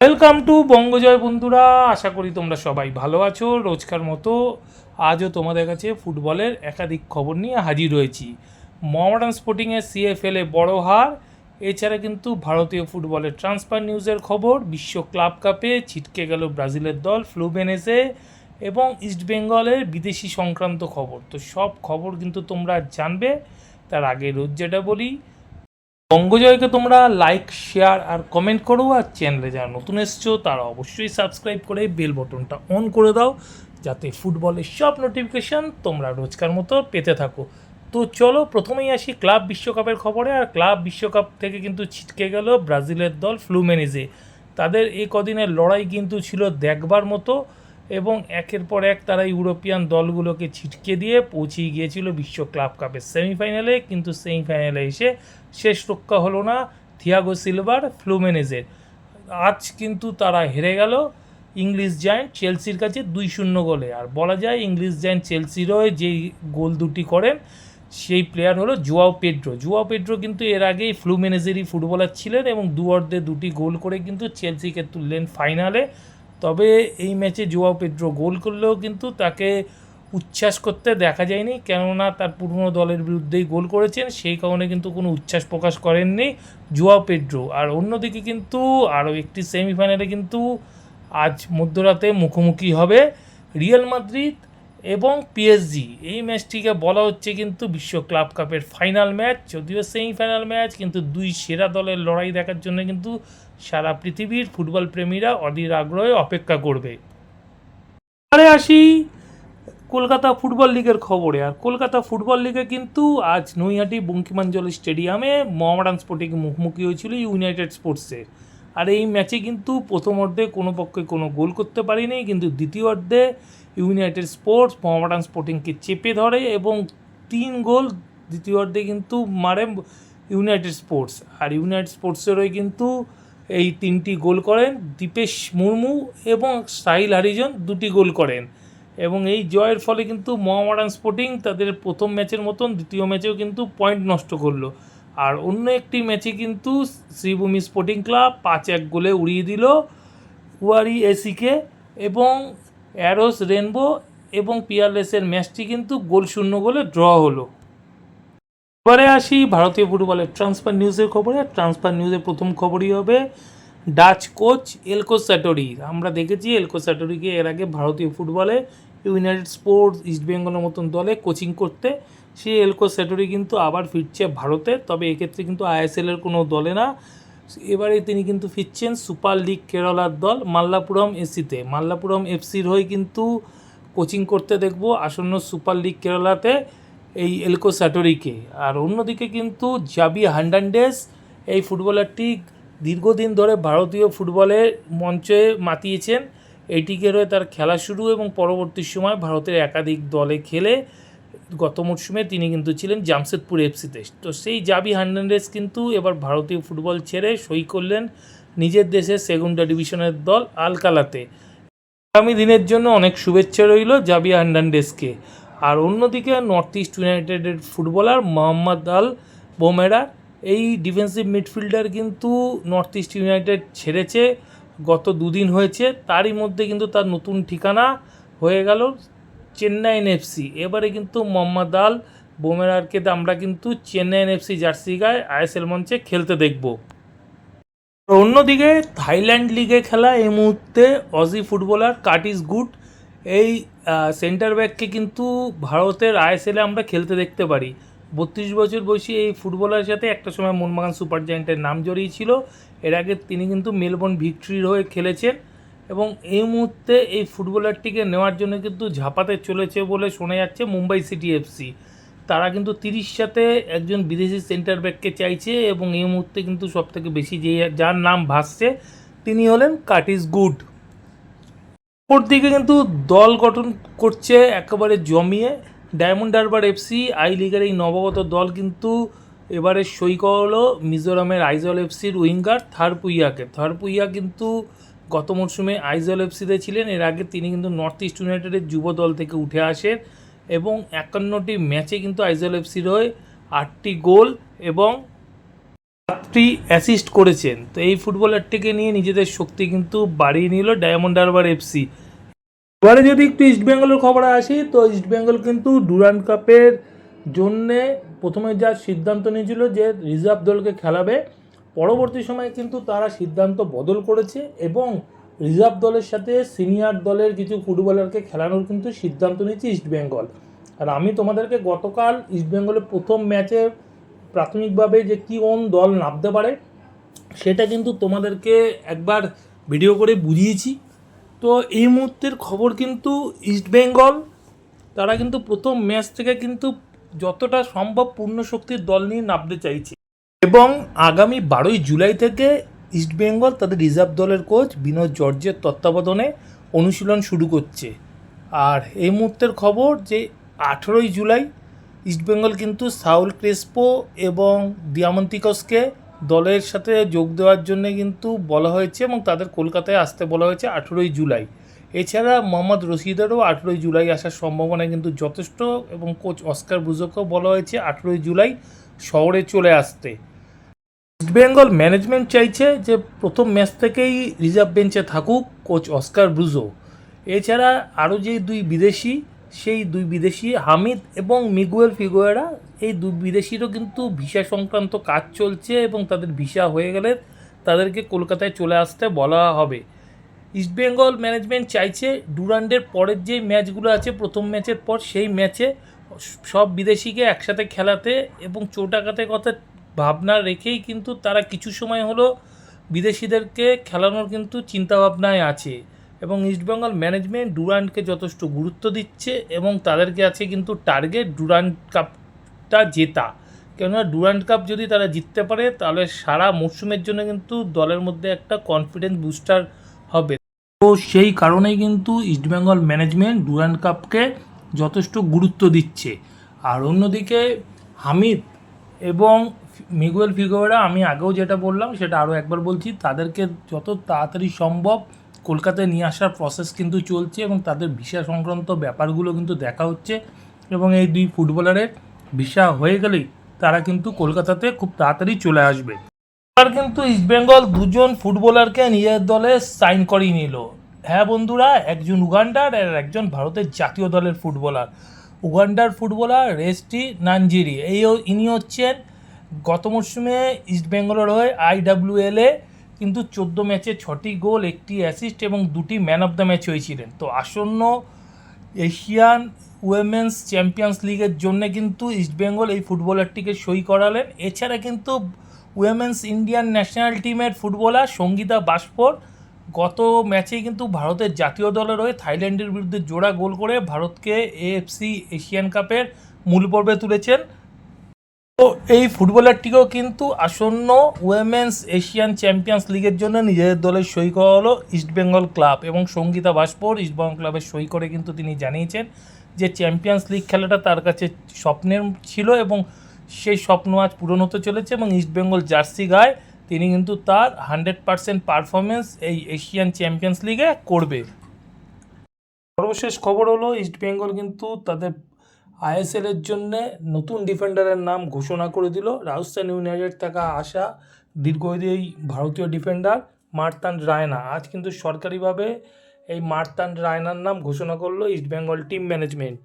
Welcome to বঙ্গজয় বন্ধুরা, আশা করি তোমরা সবাই ভালো আছো। রোজকার মতো আজও তোমাদের কাছে ফুটবলের একাধিক খবর নিয়ে হাজির হয়েছি। মোহামেডান স্পোর্টিংয়ের সিএফএলে বড় হার, এছাড়া কিন্তু ভারতীয় ফুটবলের ট্রান্সফার নিউজের খবর, বিশ্ব ক্লাব কাপে ছিটকে গেল ব্রাজিলের দল ফ্লুবেনেসে এবং ইস্ট বেঙ্গলের বিদেশি সংক্রান্ত খবর। তো সব খবর কিন্তু তোমরা জানবে, তার আগে রোজ যেটা বলি বঙ্গজয়কে তোমরা লাইক শেয়ার আর কমেন্ট করো আর চ্যানেলে যারা নতুন এসছো, তারা অবশ্যই সাবস্ক্রাইব করে বেল বটনটা অন করে দাও, যাতে ফুটবলের সব নোটিফিকেশান তোমরা রোজকার মতো পেতে থাকো। তো চলো প্রথমেই আসি ক্লাব বিশ্বকাপের খবরে, আর ক্লাব বিশ্বকাপ থেকে কিন্তু ছিটকে গেল ব্রাজিলের দল ফ্লুমেনিজে। তাদের এই কদিনের লড়াই কিন্তু ছিল দেখবার মতো এবং একের পর এক তারা ইউরোপিয়ান দলগুলোকে ছিটকে দিয়ে পৌঁছে গিয়েছিল বিশ্ব ক্লাব কাপের সেমিফাইনালে, কিন্তু সেমিফাইনালে এসে শেষ রক্ষা হলো না থিয়াগো সিলভার ফ্লুমেনেজের। আজ কিন্তু তারা হেরে গেল ইংলিশ জায়ান্ট চেলসির কাছে দুই শূন্য গোলে। আর বলা যায় ইংলিশ জায়ান্ট চেলসিরও যেই গোল দুটি করেন, সেই প্লেয়ার হলো জুয়াও পেড্রো। জুয়াও পেড্রো কিন্তু এর আগেই ফ্লুমেনেজেরই ফুটবলার ছিলেন এবং দু অর্ধে দুটি গোল করে কিন্তু চেলসিকে তুললেন ফাইনালে। তবে এই ম্যাচে জুয়াও পেড্রো গোল করলেও কিন্তু তাকে উচ্ছ্বাস করতে দেখা যায়নি। কেননা তার পুরনো দলের বিরুদ্ধেই গোল করেছেন, সেই কারণে কিন্তু কোনো উচ্ছ্বাস প্রকাশ করেননি জুয়াও পেড্রো আর অন্যদিকে কিন্তু আরও একটি সেমিফাইনালে কিন্তু আজ মধ্যরাতে মুখোমুখি হবে রিয়াল মাদ্রিদ এবং পিএসজি এই ম্যাচটিকে বলা হচ্ছে কিন্তু বিশ্ব ক্লাব কাপের ফাইনাল ম্যাচ যদিও সেমিফাইনাল ম্যাচ কিন্তু দুই সেরা দলের লড়াই দেখার জন্য কিন্তু সারা পৃথিবীর ফুটবল প্রেমীরা অধীর আগ্রহে অপেক্ষা করবে। এবারে আসি কলকাতা ফুটবল লিগের খবরে। আর কলকাতা ফুটবল লিগে কিন্তু আজ নৈহাটি বঙ্কিমাঞ্জল স্টেডিয়ামে মোহামেডান স্পোর্টিং মুখোমুখি হয়েছিল ইউনাইটেড স্পোর্টসের আর এই ম্যাচে কিন্তু প্রথম অর্ধে কোনো পক্ষে কোনো গোল করতে পারিনি, কিন্তু দ্বিতীয় অর্ধে ইউনাইটেড স্পোর্টস, মোহামেডান স্পোর্টিংকে চেপে ধরে এবং তিন গোল দ্বিতীয় অর্ধে কিন্তু মারে ইউনাইটেড স্পোর্টস। আর ইউনাইটেড স্পোর্টসেরই কিন্তু এই তিনটি গোল করেন দীপেশ মুর্মু এবং সাহিল হারিজন দুটি গোল করেন। এবং এই জয়ের ফলে কিন্তু মোহামেডান স্পোর্টিং তাদের প্রথম ম্যাচের মতন দ্বিতীয় ম্যাচেও কিন্তু পয়েন্ট নষ্ট করল। আর অন্য একটি ম্যাচে কিন্তু শ্রীভূমি স্পোর্টিং ক্লাব পাঁচ এক গোলে উড়িয়ে দিল কুয়ারি এসিকে এবং অ্যারোস রেনবো এবং পিয়ারলেসের ম্যাচটি কিন্তু গোল শূন্য গোলে ড্র হলো। এবারে আসি ভারতীয় ফুটবলের ট্রান্সফার নিউজের খবরে। ট্রান্সফার নিউজের প্রথম খবরই হবে ডাচ কোচ এলকো স্যাটোরি। আমরা দেখেছি এলকো স্যাটোরিকে এর আগে ভারতীয় ফুটবলে ইউনাইটেড স্পোর্টস ইস্ট বেঙ্গলের মতন দলে কোচিং করতে সেই এলকো স্যাটোরি কিন্তু আবার ফিরছে ভারতে, তবে এক্ষেত্রে কিন্তু আইএসএলের কোনো দলে না। এবারে তিনি কিন্তু ফিরছেন সুপার লিগ কেরালার দল মাল্লাপুরম এসিতে। মাল্লাপুরম এফসির হয়ে কিন্তু কোচিং করতে দেখব আসন্ন সুপার লিগ কেরালাতে এই এলকো স্যাটোরিকে আর অন্যদিকে কিন্তু জাবি হান্ডান্ডেস এই ফুটবলারটি দীর্ঘদিন ধরে ভারতীয় ফুটবলের মঞ্চে মাতিয়েছেন। এটিকে রয়ে তার খেলা শুরু এবং পরবর্তী সময় ভারতের একাধিক দলে খেলে গত মরশুমে তিনি কিন্তু ছিলেন জামশেদপুর এফসিতে। তো সেই জাবি হার্নান্ডেজ কিন্তু এবার ভারতীয় ফুটবল ছেড়ে সই করলেন নিজের দেশের সেগুন্ডা ডিভিশনের দল আলকালাতে। আগামী দিনের জন্য অনেক শুভেচ্ছা রইল জাবি হার্নান্ডেজকে। আর অন্যদিকে নর্থ ইস্ট ইউনাইটেডের ফুটবলার মোহাম্মদ আল বোমেরা, এই ডিফেন্সিভ মিডফিল্ডার কিন্তু নর্থ ইস্ট ইউনাইটেড ছেড়েছে, গত দুদিন হয়েছে, তারই মধ্যে কিন্তু তার নতুন ঠিকানা হয়ে গেল চেন্নাই এফসি এবারে কিন্তু মোহাম্মদ আল বোমেরারকে আমরা কিন্তু চেন্নাই এফসি জার্সি গায়ে আইএসএল মঞ্চে খেলতে দেখব। অন্যদিকে থাইল্যান্ড লিগে খেলা এই মুহূর্তে অজি ফুটবলার কাটিস গুড। এই সেন্টার ব্যাককে কিন্তু ভারতের আইএসএলে আমরা খেলতে দেখতে পারি। বত্রিশ বছর বয়সী এই ফুটবলারের সাথে একটা সময় মোহনবাগান সুপার জায়েন্টের নাম জড়িয়েছিল এর আগে তিনি কিন্তু মেলবোর্ন ভিক্টরির হয়ে খেলেছেন। এবং এই মুহূর্তে এই ফুটবলারটিকে নেওয়ার জন্য কিন্তু ঝাপাতে চলেছে বলে শোনা যাচ্ছে মুম্বাই সিটি এফসি তারা কিন্তু তিরিশ সাথে একজন বিদেশি সেন্টার ব্যাককে চাইছে এবং এই মুহূর্তে কিন্তু সবথেকে বেশি যে যার নাম ভাসছে, তিনি হলেন কাটিস গুড। ওর দিকে কিন্তু দল গঠন করছে একেবারে জমিয়ে। ডায়মন্ড হারবার এফসি আই লিগের এই নবগত দল কিন্তু এবারে সই করল মিজোরামের আইজল এফসির উইঙ্গার থারপুইয়াকে। থারপুইয়া কিন্তু গত মরশুমে আইজল এফসিতে ছিলেন, এর আগে তিনি কিন্তু নর্থ ইস্ট ইউনাইটেডের যুব দল থেকে উঠে আসেন এবং একান্নটি ম্যাচে কিন্তু আইজল এফসির হয়ে আটটি গোল এবং সাত সাতটি অ্যাসিস্ট করেছেন। তো এই ফুটবলারটিকে নিয়ে নিজেদের শক্তি কিন্তু বাড়িয়ে নিল ডায়মন্ড হারবার এফসি। এবারে যদি একটু ইস্টবেঙ্গলের খবরে আসি, তো ইস্টবেঙ্গল কিন্তু ডুরান্ড কাপের জন্যে প্রথমে যা সিদ্ধান্ত নিয়েছিল যে রিজার্ভ দলকে খেলাবে পরবর্তী সময়ে কিন্তু তারা সিদ্ধান্ত বদল করেছে এবং রিজার্ভ দলের সাথে সিনিয়র দলের কিছু ফুটবলারকে খেলানোর কিন্তু সিদ্ধান্ত নিয়েছে ইস্টবেঙ্গল আর আমি তোমাদেরকে গতকাল ইস্টবেঙ্গলের প্রথম ম্যাচে প্রাথমিকভাবে যে কি কোন দল নামতে পারে, সেটা কিন্তু তোমাদেরকে একবার ভিডিও করে বুঝিয়েছি। তো এই মুহূর্তের খবর কিন্তু ইস্টবেঙ্গল তারা কিন্তু প্রথম ম্যাচ থেকে কিন্তু যতটা সম্ভব পূর্ণ শক্তির দল নিয়ে নামতে চাইছে। এবং আগামী বারোই জুলাই থেকে ইস্টবেঙ্গল তাদের রিজার্ভ দলের কোচ বিনোদ জর্জের তত্ত্বাবধানে অনুশীলন শুরু করছে। আর এই মুহূর্তের খবর যে আঠেরোই জুলাই ইস্টবেঙ্গল কিন্তু সাউল ক্রেসপো এবং দিয়ামন্তিকসকে দলের সাথে যোগ দেওয়ার জন্য কিন্তু বলা হয়েছে এবং তাদের কলকাতায় আসতে বলা হয়েছে আঠেরোই জুলাই। এছাড়া মোহাম্মদ রশিদেরও আঠেরোই জুলাই আসার সম্ভাবনা কিন্তু যথেষ্ট এবং কোচ অস্কার বুজোকেও বলা হয়েছে আঠেরোই জুলাই শহরে চলে আসতে। ইস্টবেঙ্গল ম্যানেজমেন্ট চাইছে যে প্রথম ম্যাচ থেকেই রিজার্ভ বেঞ্চে থাকুক কোচ অস্কার ব্রুজো এছাড়া আরও যে দুই বিদেশি, সেই দুই বিদেশি হামিদ এবং মিগুয়েল ফিগুয়েরা, এই দুই বিদেশিরও কিন্তু ভিসা সংক্রান্ত কাজ চলছে এবং তাদের ভিসা হয়ে গেলে তাদেরকে কলকাতায় চলে আসতে বলা হবে। ইস্টবেঙ্গল ম্যানেজমেন্ট চাইছে ডুরান্ডের পরের যে ম্যাচগুলো আছে, প্রথম ম্যাচের পর সেই ম্যাচে সব বিদেশিকে একসাথে খেলাতে এবং চোটাঘাতের কথা ভাবনা রেখেই কিন্তু তারা কিছু সময় হলো বিদেশিদেরকে খেলানোর কিন্তু চিন্তাভাবনায় আছে এবং ইস্টবেঙ্গল ম্যানেজমেন্ট ডুরান্ডকে যথেষ্ট গুরুত্ব দিচ্ছে এবং তাদেরকে আছে কিন্তু টার্গেট ডুরান্ড কাপটা জেতা। কেননা ডুরান্ড কাপ যদি তারা জিততে পারে, তাহলে সারা মরশুমের জন্য কিন্তু দলের মধ্যে একটা কনফিডেন্স বুস্টার হবে। তো সেই কারণেই কিন্তু ইস্টবেঙ্গল ম্যানেজমেন্ট ডুরান্ড কাপকে যথেষ্ট গুরুত্ব দিচ্ছে। আর অন্যদিকে হামিদ এবং মিগুয়েল ফিগোরা আমি আগেও যেটা বললাম, সেটা আরও একবার বলছি, তাদেরকে যত তাড়াতাড়ি সম্ভব কলকাতায় নিয়ে আসার প্রসেস কিন্তু চলছে এবং তাদের ভিসা সংক্রান্ত ব্যাপারগুলো কিন্তু দেখা হচ্ছে এবং এই দুই ফুটবলারের ভিসা হয়ে গেলেই তারা কিন্তু কলকাতাতে খুব তাড়াতাড়ি চলে আসবে। এবার কিন্তু ইস্টবেঙ্গল দুজন ফুটবলারকে নিজের দলে সাইন করিয়ে নিল। হ্যাঁ বন্ধুরা, একজন উগান্ডার আর একজন ভারতের জাতীয় দলের ফুটবলার। উগান্ডার ফুটবলার রেস্টি নানজিরি, এই ইনি হচ্ছেন গত মরশুমে ইস্টবেঙ্গলের হয়ে আইডাব্লিউএলে কিন্তু চোদ্দ ম্যাচে ছটি গোল, একটি অ্যাসিস্ট এবং দুটি ম্যান অফ দ্য ম্যাচ হয়েছিলেন। তো আসন্ন এশিয়ান উইমেন্স চ্যাম্পিয়ন্স লিগের জন্য কিন্তু ইস্টবেঙ্গল এই ফুটবলারটিকে সই করালেন। এছাড়া কিন্তু উইমেন্স ইন্ডিয়ান ন্যাশনাল টিমের ফুটবলার সঙ্গীতা বাসপর গত ম্যাচেই কিন্তু ভারতের জাতীয় দলের হয়ে থাইল্যান্ডের বিরুদ্ধে জোড়া গোল করে ভারতকে এএফসি এশিয়ান কাপের মূল পর্বে তুলেছেন। তো এই ফুটবলারটিকেও কিন্তু আসন্ন উইমেন্স এশিয়ান চ্যাম্পিয়ন্স লিগের জন্য নিজেদের দলের সই করা হলো ইস্টবেঙ্গল ক্লাব এবং সঙ্গীতা বাসপর ইস্টবেঙ্গল ক্লাবের সই করে কিন্তু তিনি জানিয়েছেন যে চ্যাম্পিয়ন্স লিগ খেলাটা তার কাছে স্বপ্নের ছিল এবং সেই স্বপ্ন আজ পূরণ হতে চলেছে এবং ইস্টবেঙ্গল জার্সি গায়ে তিনি কিন্তু তার হান্ড্রেড পারসেন্ট পারফরমেন্স এই এশিয়ান চ্যাম্পিয়ন্স লিগে করবে। সর্বশেষ খবর হলো ইস্টবেঙ্গল কিন্তু তাদের আইএসএল এর জন্য নতুন ডিফেন্ডারের নাম ঘোষণা করে দিল রাজস্থান ইউনাইটেড থাকা আসা দীর্ঘদিন ভারতীয় ডিফেন্ডার মার্তান রায়না। আজ কিন্তু সরকারিভাবে এই মার্তান রায়নার নাম ঘোষণা করল ইস্টবেঙ্গল টিম ম্যানেজমেন্ট